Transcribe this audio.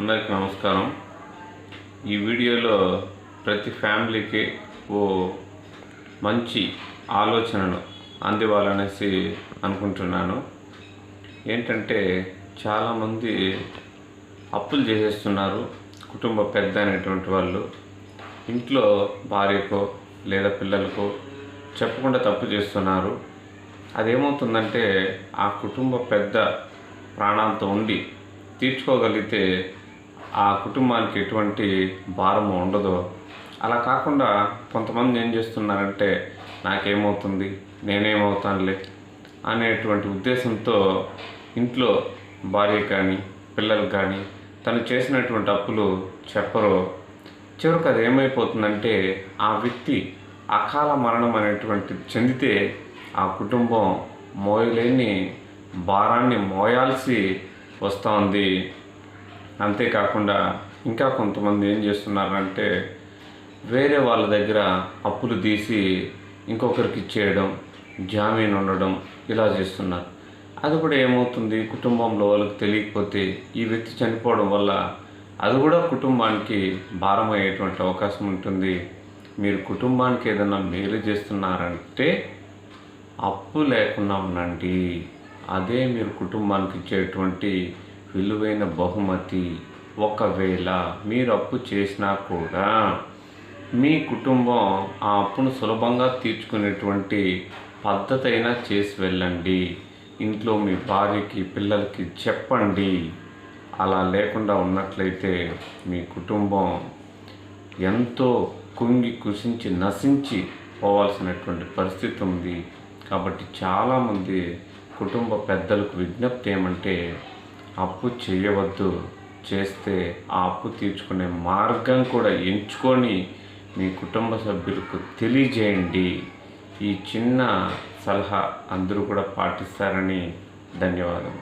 అందరికీ నమస్కారం. ఈ వీడియోలో ప్రతి ఫ్యామిలీకి ఓ మంచి ఆలోచనను అందివ్వాలనేసి అనుకుంటున్నాను. ఏంటంటే చాలామంది అప్పులు చేసేస్తున్నారు కుటుంబ పెద్ద అనేటువంటి వాళ్ళు. ఇంట్లో భార్యకో లేదా పిల్లలకో చెప్పకుండా తప్పు చేస్తున్నారు. అదేమవుతుందంటే ఆ కుటుంబ పెద్ద ప్రాణాలతో ఉండి తీర్చుకోగలిగితే ఆ కుటుంబానికి ఎటువంటి భారము ఉండదు. అలా కాకుండా కొంతమంది ఏం చేస్తున్నారంటే నాకేమవుతుంది నేనేమవుతానులే అనేటువంటి ఉద్దేశంతో ఇంట్లో భార్య కానీ పిల్లలు కానీ తను చేసినటువంటి అప్పులు చెప్పరు. చివరికి అది ఏమైపోతుందంటే ఆ వ్యక్తి అకాల మరణం అనేటువంటి చెందితే ఆ కుటుంబం మోయలేని భారాన్ని మోయాల్సి వస్తోంది అంతేకాకుండా ఇంకా కొంతమంది ఏం చేస్తున్నారంటే వేరే వాళ్ళ దగ్గర అప్పులు తీసి ఇంకొకరికి ఇచ్చేయడం జామీన్ ఉండడం ఇలా చేస్తున్నారు. అది కూడా ఏమవుతుంది? కుటుంబంలో వాళ్ళకి తెలియకపోతే ఈ వ్యక్తి చనిపోవడం వల్ల అది కూడా కుటుంబానికి భారం అయ్యేటువంటి అవకాశం ఉంటుంది. మీరు కుటుంబానికి ఏదైనా మేలు చేస్తున్నారంటే అప్పు లేకుండా ఉండండి. అదే మీరు కుటుంబానికి ఇచ్చేటువంటి విలువైన బహుమతి ఒకవేళ మీరు అప్పు చేసినా కూడా మీ కుటుంబం ఆ అప్పును సులభంగా తీర్చుకునేటువంటి పద్ధతి అయినా చేసి వెళ్ళండి. ఇంట్లో మీ భార్యకి పిల్లలకి చెప్పండి. అలా లేకుండా ఉన్నట్లయితే మీ కుటుంబం ఎంతో కుంగి కుషించి నశించి పోవాల్సినటువంటి పరిస్థితి ఉంది. కాబట్టి చాలామంది కుటుంబ పెద్దలకు విజ్ఞప్తి ఏమంటే అప్పు చేయవద్దు. చేస్తే ఆ అప్పు తీర్చుకునే మార్గం కూడా ఎంచుకొని మీ కుటుంబ సభ్యులకు తెలియజేయండి. ఈ చిన్న సలహా అందరూ కూడా పాటిస్తారని ధన్యవాదం